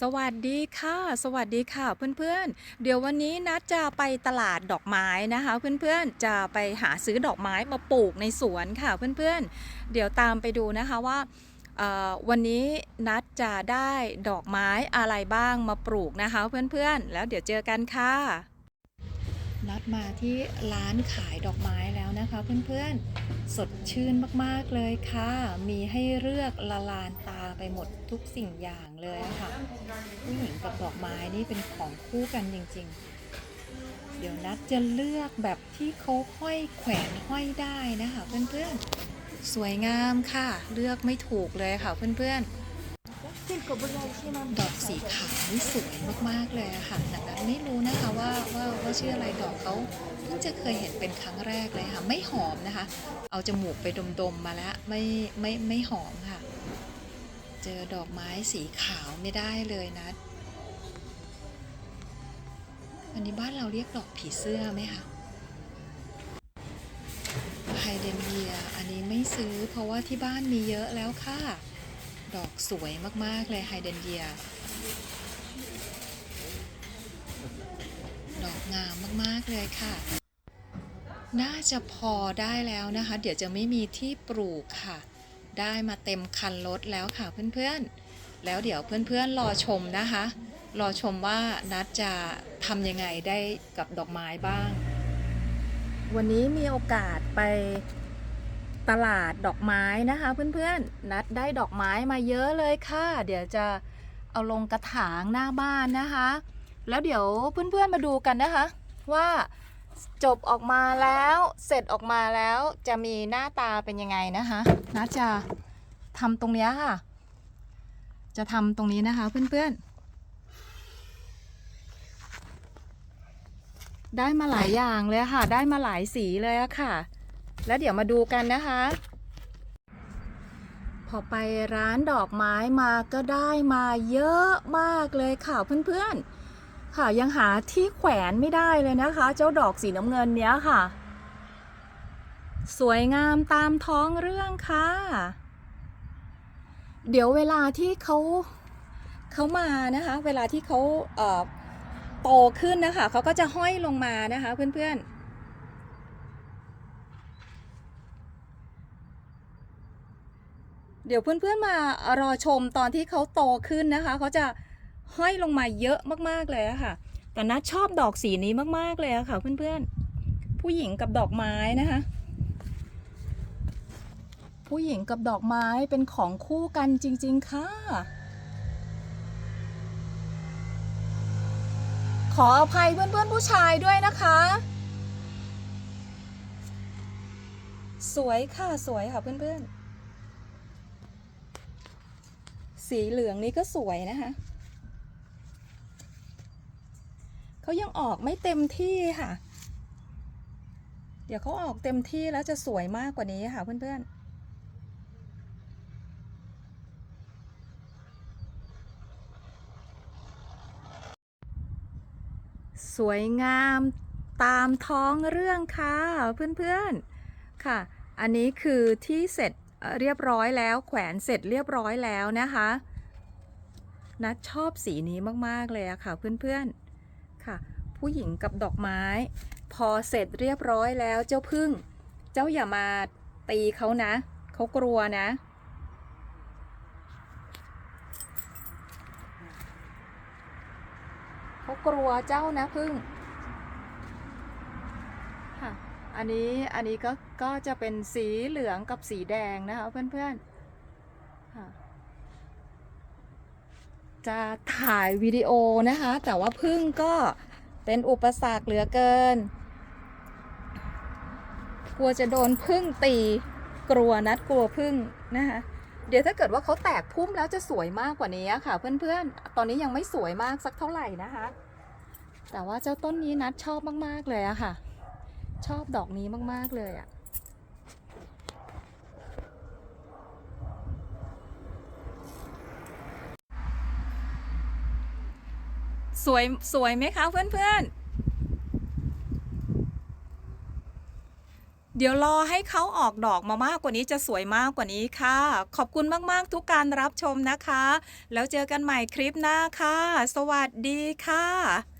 สวัสดีค่ะ สวัสดีค่ะเพื่อนๆ เดี๋ยววันนี้นัดจะไปตลาดดอกไม้นะคะ เพื่อนๆจะไปหาซื้อดอกไม้มาปลูกในสวนค่ะเพื่อนๆ เดี๋ยวตามไปดูนะคะว่าวันนี้นัดจะได้ดอกไม้อะไรบ้างมาปลูกนะคะ เพื่อนๆ แล้วเดี๋ยวเจอกันค่ะ นัดมาที่ร้านขายดอกไม้แล้วนะคะเพื่อนๆ สดชื่นมากๆเลยค่ะ มีให้เลือกละลานตาไปหมดทุกสิ่งอย่างเลยะค่ะ ผู้หญิงกับดอกไม้นี่เป็นของคู่กันจริงๆ เดี๋ยวนัดจะเลือกแบบที่เขาห้อยแขวนห้อยได้นะคะเพื่อนๆ สวยงามค่ะ เลือกไม่ถูกเลยค่ะเพื่อนๆ ดอกสีขาวนี่สวยมากๆเลยอะค่ะแต่นั้นไม่รู้นะคะว่าว่าว่าชื่ออะไรดอกเขาเพิ่งจะเคยเห็นเป็นครั้งแรกเลยค่ะ ไม่หอมนะคะ เอาจมูกไปดมๆมาแล้วไม่ไม่ไม่หอมค่ะ เจอดอกไม้สีขาวไม่ได้เลยนะอันนี้บ้านเราเรียกดอกผีเสื้อไหมคะไฮเดรนเยียอันนี้ไม่ซื้อเพราะว่าที่บ้านมีเยอะแล้วค่ะ ดอกสวยมาก ๆ เลยไฮเดนเยีย ดอกงามมาก ๆ เลยค่ะ น่าจะพอได้แล้วนะคะ เดี๋ยวจะไม่มีที่ปลูกค่ะ ได้มาเต็มคันรถแล้วค่ะเพื่อน ๆ แล้วเดี๋ยวเพื่อน ๆ รอชมนะคะ รอชมว่านัดจะทำยังไงได้กับดอกไม้บ้าง วันนี้มีโอกาสไป ตลาดดอกไม้นะคะเพื่อนๆ นัดได้ดอกไม้มาเยอะเลยค่ะ เดี๋ยวจะเอาลงกระถางหน้าบ้านนะคะ แล้วเดี๋ยวเพื่อนๆมาดูกันนะคะ ว่าจบออกมาแล้วเสร็จออกมาแล้วจะมีหน้าตาเป็นยังไงนะคะนัดจะทำตรงนี้ค่ะ จะทำตรงนี้นะคะเพื่อนๆได้มาหลายอย่างเลยค่ะ ได้มาหลายสีเลยอะค่ะ แล้วเดี๋ยวมาดูกันนะคะ พอไปร้านดอกไม้มาก็ได้มาเยอะมากเลยค่ะเพื่อนๆ ค่ะยังหาที่แขวนไม่ได้เลยนะคะ เจ้าดอกสีน้ำเงินเนี้ยค่ะ สวยงามตามท้องเรื่องค่ะ เดี๋ยวเวลาที่เขาเขามานะคะ เวลาที่เขาโตขึ้นนะคะเขาก็จะห้อยลงมานะคะเพื่อนๆ เดี๋ยวเพื่อนๆมารอชมตอนที่เขาโตขึ้นนะคะ เขาจะห้อยลงมาเยอะมากๆเลยค่ะ แต่นัดชอบดอกสีนี้มากๆเลยค่ะ เพื่อนๆ ผู้หญิงกับดอกไม้นะคะ ผู้หญิงกับดอกไม้เป็นของคู่กันจริง ๆ ค่ะ ขออภัยเพื่อนๆผู้ชายด้วยนะคะ สวยค่ะสวยค่ะเพื่อนๆ สีเหลืองนี้ก็สวยนะคะเขายังออกไม่เต็มที่ค่ะ เดี๋ยวเขาออกเต็มที่แล้วจะสวยมากกว่านี้ค่ะเพื่อนๆสวยงามตามท้องเรื่องค่ะเพื่อนๆค่ะ อันนี้คือที่เสร็จ เรียบร้อยแล้ว แขวนเสร็จเรียบร้อยแล้วนะคะนัดชอบสีนี้มากๆเลยอะค่ะเพื่อนๆค่ะ ผู้หญิงกับดอกไม้ พอเสร็จเรียบร้อยแล้วเจ้าพึ่ง เจ้าอย่ามาตีเขานะเขากลัวนะ เขากลัวเจ้านะพึ่ง ค่ะ อันนี้อันนี้ก็ก็จะเป็นสีเหลืองกับสีแดงนะคะเพื่อนๆ จะถ่ายวิดีโอนะคะ แต่ว่าพึ่งก็เป็นอุปสรรคเหลือเกิน กลัวจะโดนพึ่งตีกลัวนัดกลัวพึ่งนะคะเดี๋ยวถ้าเกิดว่าเขาแตกพุ่มแล้วจะสวยมากกว่านี้ค่ะ เพื่อนๆ ตอนนี้ยังไม่สวยมากสักเท่าไหร่นะคะ แต่ว่าเจ้าต้นนี้นัดชอบมากๆเลยอะค่ะ ชอบดอกนี้มาก ๆ เลยอะสวย สวยไหมคะเพื่อนๆเดี๋ยวรอให้เขาออกดอกมามากกว่านี้จะสวยมากกว่านี้ค่ะ ขอบคุณมาก ๆ ทุกการรับชมนะคะ แล้วเจอกันใหม่คลิปหน้าค่ะ สวัสดีค่ะ